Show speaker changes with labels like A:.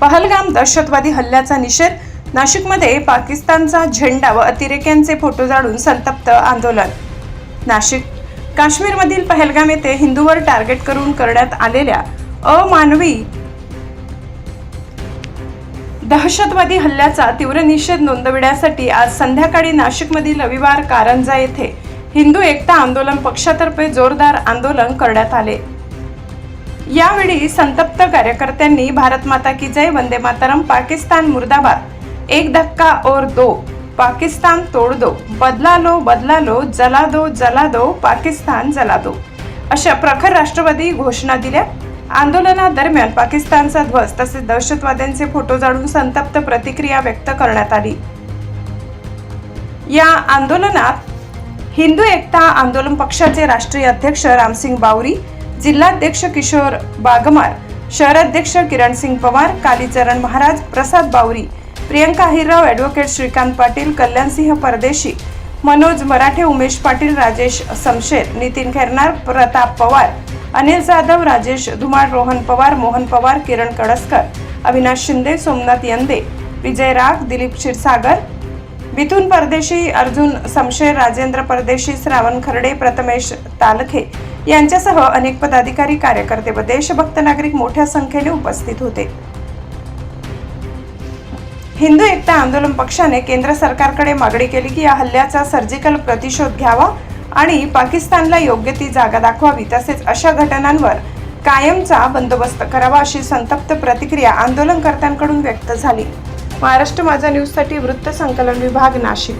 A: पहलगाम दहशतवादी हल्ल्याचा निषेध. नाशिकमध्ये पाकिस्तानचा झेंडा व अतिरेक्यांचे फोटो जाळून संतप्त आंदोलन. नाशिक काश्मीरमधील पहलगाम येथे हिंदूवर टार्गेट करून करण्यात आलेल्या अमानवी दहशतवादी हल्ल्याचा तीव्र निषेध नोंदविण्यासाठी आज संध्याकाळी नाशिकमधील रविवार कारंजा येथे हिंदू एकता आंदोलन पक्षातर्फे जोरदार आंदोलन करण्यात आले. यावेळी संतप्त कार्यकर्त्यांनी भारत माता की जय वंदे मातरम पाकिस्तान मुर्दाबाद एक धक्का और दो पाकिस्तान तोड दो बदला लो बदला लो जला दो जला दो पाकिस्तान जला दो अशा प्रखर राष्ट्रवादी घोषणा दिल्या. आंदोलनादरम्यान पाकिस्तानचा ध्वज तसेच दहशतवाद्यांचे फोटो जाळून संतप्त प्रतिक्रिया व्यक्त करण्यात आली. या आंदोलनात हिंदू एकता आंदोलन पक्षाचे राष्ट्रीय अध्यक्ष रामसिंग बावरी जिल्हाध्यक्ष किशोर बागमार शहराध्यक्ष किरणसिंग पवार कालीचरण महाराज प्रसाद बावरी प्रियंका हिरराव ॲडव्होकेट श्रीकांत पाटील कल्याणसिंह परदेशी मनोज मराठे उमेश पाटील राजेश समशेर नितीन खैरनार प्रताप पवार अनिल जाधव राजेश धुमाळ रोहन पवार मोहन पवार किरण कडसकर अविनाश शिंदे सोमनाथ यंदे विजय राग दिलीप क्षीरसागर मिथुन परदेशी अर्जुन समशेर राजेंद्र परदेशी श्रावण खर्डे प्रथमेश तालखे यांच्यासह अनेक पदाधिकारी कार्यकर्ते व देशभक्त नागरिक मोठ्या संख्येने उपस्थित होते. हिंदू एकता आंदोलन पक्षाने केंद्र सरकारकडे मागणी केली की या हल्ल्याचा सर्जिकल प्रतिशोध घ्यावा आणि पाकिस्तानला योग्य ती जागा दाखवावी तसेच अशा घटनांवर कायमचा बंदोबस्त करावा अशी संतप्त प्रतिक्रिया आंदोलनकर्त्यांकडून व्यक्त झाली. महाराष्ट्र माझा न्यूजसाठी वृत्त संकलन विभाग नाशिक.